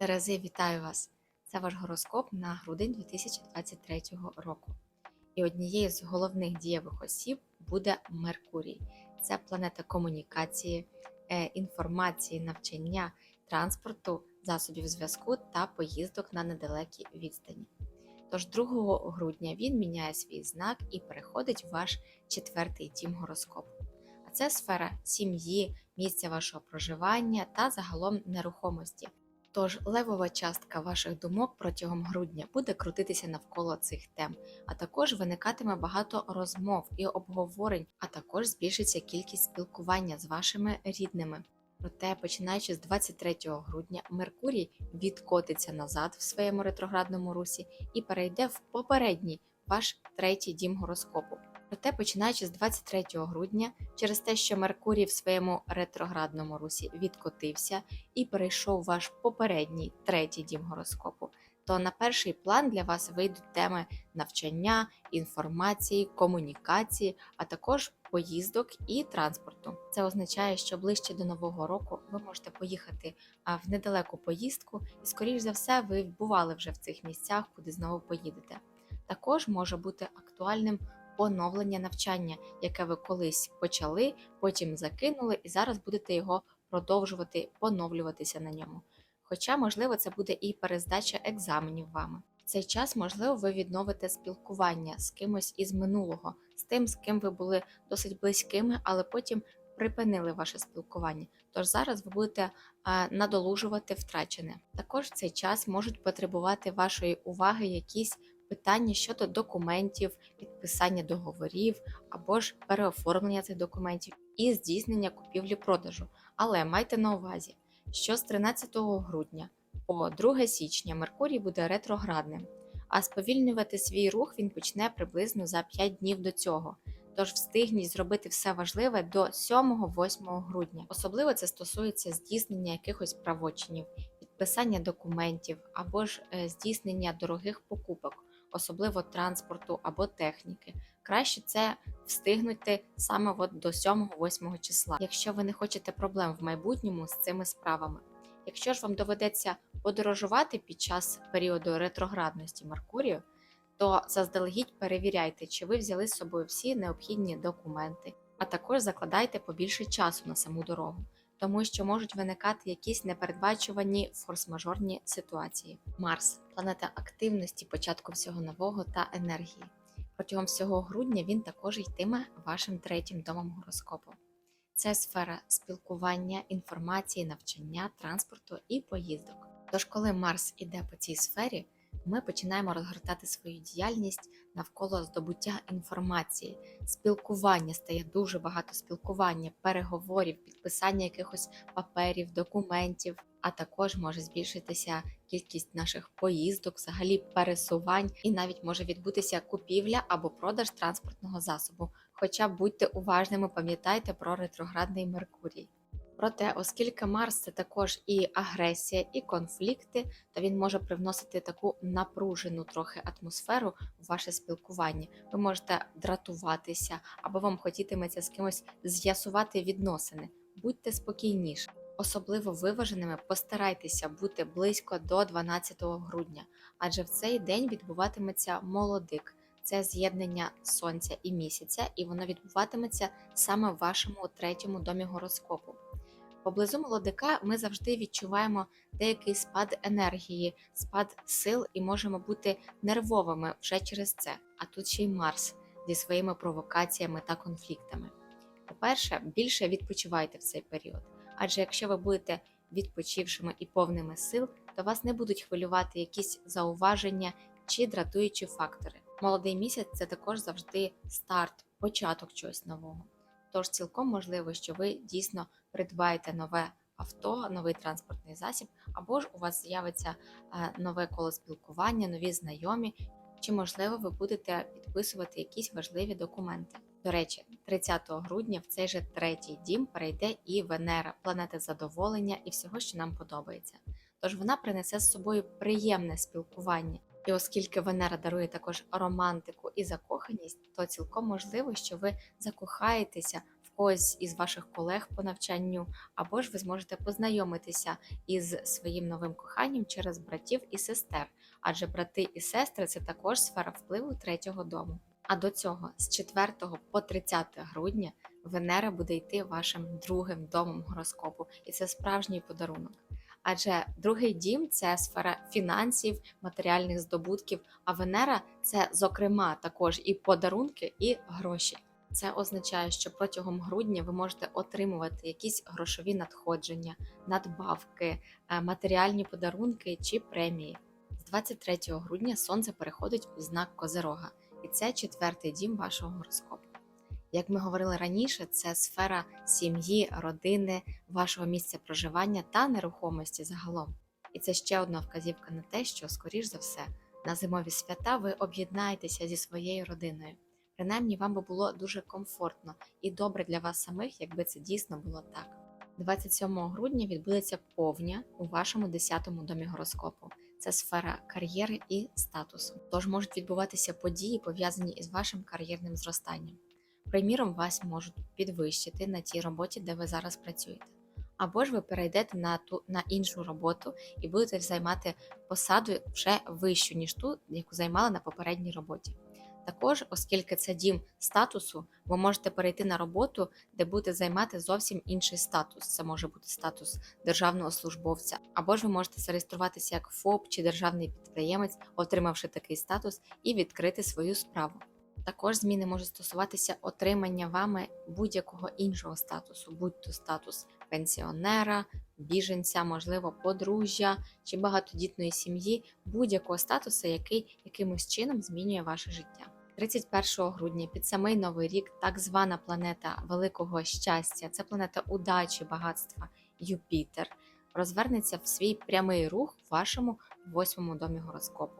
Терези, вітаю вас! Це ваш гороскоп на грудень 2023 року. І однією з головних дієвих осіб буде Меркурій. Це планета комунікації, е, інформації, навчання, транспорту, засобів зв'язку та поїздок на недалекі відстані. Тож 2 грудня він міняє свій знак і переходить в ваш четвертий дім гороскопу. А це сфера сім'ї, місця вашого проживання та загалом нерухомості. Тож левова частка ваших думок протягом грудня буде крутитися навколо цих тем, а також виникатиме багато розмов і обговорень, а також збільшиться кількість спілкування з вашими рідними. Проте, починаючи з 23 грудня, Меркурій відкотиться назад в своєму ретроградному русі і перейде в попередній ваш третій дім гороскопу. Проте, починаючи з 23 грудня, через те, що Меркурій в своєму ретроградному русі відкотився і перейшов ваш попередній третій дім гороскопу, то на перший план для вас вийдуть теми навчання, інформації, комунікації, а також поїздок і транспорту. Це означає, що ближче до нового року ви можете поїхати в недалеку поїздку, і, скоріш за все, ви бували вже в цих місцях, куди знову поїдете. Також може бути актуальним оновлення навчання, яке ви колись почали, потім закинули, і зараз будете його продовжувати поновлюватися на ньому. Хоча, можливо, це буде і перездача екзаменів вами. В цей час, можливо, ви відновите спілкування з кимось із минулого, з тим, з ким ви були досить близькими, але потім припинили ваше спілкування. Тож зараз ви будете надолужувати втрачене. Також в цей час можуть потребувати вашої уваги якісь питання щодо документів, підписання договорів або ж переоформлення цих документів і здійснення купівлі-продажу. Але майте на увазі, що з 13 грудня по 2 січня Меркурій буде ретроградним, а сповільнювати свій рух він почне приблизно за 5 днів до цього. Тож встигніть зробити все важливе до 7-8 грудня. Особливо це стосується здійснення якихось правочинів, підписання документів або ж е, здійснення дорогих покупок, особливо транспорту або техніки. Краще це встигнути саме от до 7-8 числа, якщо ви не хочете проблем в майбутньому з цими справами. Якщо ж вам доведеться подорожувати під час періоду ретроградності Меркурію, то заздалегідь перевіряйте, чи ви взяли з собою всі необхідні документи, а також закладайте побільше часу на саму дорогу, тому що можуть виникати якісь непередбачувані форс-мажорні ситуації. Марс планета активності, початку всього нового та енергії. Протягом всього грудня він також йтиме вашим третім домом гороскопу. Це сфера спілкування, інформації, навчання, транспорту і поїздок. Тож, коли Марс іде по цій сфері, ми починаємо розгортати свою діяльність навколо здобуття інформації, спілкування стає дуже багато спілкування, переговорів, підписання якихось паперів, документів, а також може збільшитися кількість наших поїздок, взагалі пересувань, і навіть може відбутися купівля або продаж транспортного засобу. Хоча будьте уважними, пам'ятайте про ретроградний Меркурій. Проте, оскільки Марс це також і агресія, і конфлікти, то він може привносити таку напружену трохи атмосферу в ваше спілкування. Ви можете дратуватися, або вам хотітиметься з кимось з'ясувати відносини. Будьте спокійніші. Особливо виваженими постарайтеся бути близько до 12 грудня, адже в цей день відбуватиметься молодик. Це з'єднання сонця і місяця, і воно відбуватиметься саме в вашому третьому домі гороскопу. Поблизу молодика ми завжди відчуваємо деякий спад енергії, спад сил і можемо бути нервовими вже через це. А тут ще й Марс зі своїми провокаціями та конфліктами. По-перше, більше відпочивайте в цей період, адже якщо ви будете відпочившими і повними сил, то вас не будуть хвилювати якісь зауваження чи дратуючі фактори. Молодий місяць це також завжди старт, початок чогось нового. Тож цілком можливо, що ви дійсно придбаєте нове авто, новий транспортний засіб, або ж у вас з'явиться е, нове коло спілкування, нові знайомі, чи, можливо, ви будете підписувати якісь важливі документи. До речі, 30 грудня в цей же третій дім перейде і Венера, планета задоволення і всього, що нам подобається. Тож вона принесе з собою приємне спілкування. І оскільки Венера дарує також романтику і закоханість, то цілком можливо, що ви закохаєтеся когось із ваших колег по навчанню, або ж ви зможете познайомитися із своїм новим коханням через братів і сестер, адже брати і сестри це також сфера впливу третього дому. А до цього з 4 по 30 грудня Венера буде йти вашим другим домом гороскопу, і це справжній подарунок. Адже другий дім це сфера фінансів, матеріальних здобутків, а Венера це, зокрема, також і подарунки, і гроші. Це означає, що протягом грудня ви можете отримувати якісь грошові надходження, надбавки, е, матеріальні подарунки чи премії. З 23 грудня сонце переходить у знак Козирога, і це четвертий дім вашого гороскопу. Як ми говорили раніше, це сфера сім'ї, родини, вашого місця проживання та нерухомості загалом. І це ще одна вказівка на те, що, скоріш за все, на зимові свята ви об'єднаєтеся зі своєю родиною. Принаймні, вам би було дуже комфортно і добре для вас самих, якби це дійсно було так. 27 грудня відбудеться повня у вашому 10-му домі гороскопу. Це сфера кар'єри і статусу. Тож можуть відбуватися події, пов'язані із вашим кар'єрним зростанням. Приміром, вас можуть підвищити на тій роботі, де ви зараз працюєте. Або ж ви перейдете на ту на іншу роботу і будете займати посаду вже вищу, ніж ту, яку займали на попередній роботі. Також, оскільки це дім статусу, ви можете перейти на роботу, де будете займати зовсім інший статус. Це може бути статус державного службовця, або ж ви можете зареєструватися як ФОП чи державний підприємець, отримавши такий статус, і відкрити свою справу. Також зміни можуть стосуватися отримання вами будь-якого іншого статусу, будь-то статус пенсіонера, біженця, можливо, подружжя чи багатодітної сім'ї, будь-якого статусу, який якимось чином змінює ваше життя. 31 грудня під самий новий рік так звана планета великого щастя, це планета удачі, багатства Юпітер, розвернеться в свій прямий рух в вашому восьмому домі гороскопу.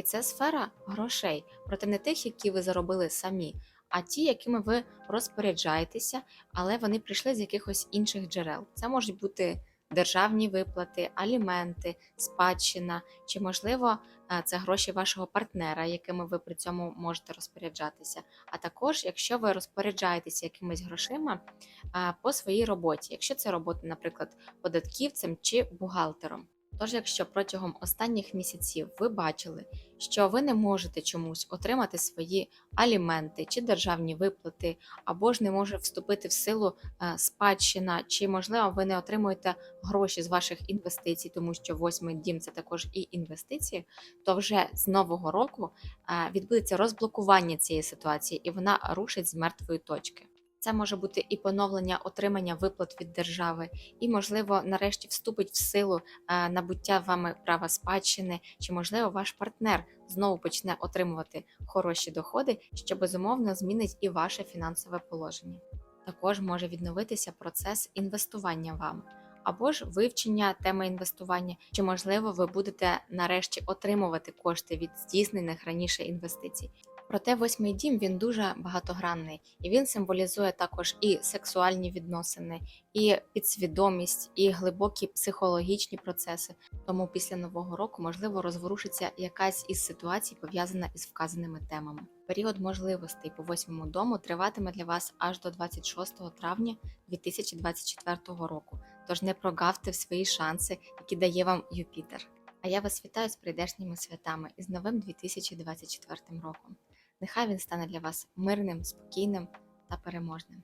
І це сфера грошей, проте не тих, які ви заробили самі, а ті, якими ви розпоряджаєтеся, але вони прийшли з якихось інших джерел. Це можуть бути державні виплати, аліменти, спадщина, чи, можливо, е, це гроші вашого партнера, якими ви при цьому можете розпоряджатися. А також, якщо ви розпоряджаєтеся якимись грошима е, по своїй роботі, якщо це робота, наприклад, податківцем чи бухгалтером. Тож, якщо протягом останніх місяців ви бачили, що ви не можете чомусь отримати свої аліменти чи державні виплати, або ж не може вступити в силу е, спадщина, чи, можливо, ви не отримуєте гроші з ваших інвестицій, тому що восьмий дім це також і інвестиції, то вже з нового року е, відбудеться розблокування цієї ситуації, і вона рушить з мертвої точки. Це може бути і поновлення отримання виплат від держави, і, можливо, нарешті вступить в силу е, набуття вами права спадщини, чи, можливо, ваш партнер знову почне отримувати хороші доходи, що безумовно змінить і ваше фінансове положення. Також може відновитися процес інвестування вами. Або ж вивчення теми інвестування, чи можливо ви будете нарешті отримувати кошти від здійснених раніше інвестицій. Проте восьмий дім він дуже багатогранний, і він символізує також і сексуальні відносини, і підсвідомість, і глибокі психологічні процеси. Тому після нового року можливо розворушиться якась із ситуацій, пов'язана із вказаними темами. Період можливостей по восьмому дому триватиме для вас аж до 26 травня 2024 року. Тож не прогавте свої шанси, які дає вам Юпітер. А я вас вітаю з прийдешніми святами і з новим 2024 роком. Нехай він стане для вас мирним, спокійним та переможним.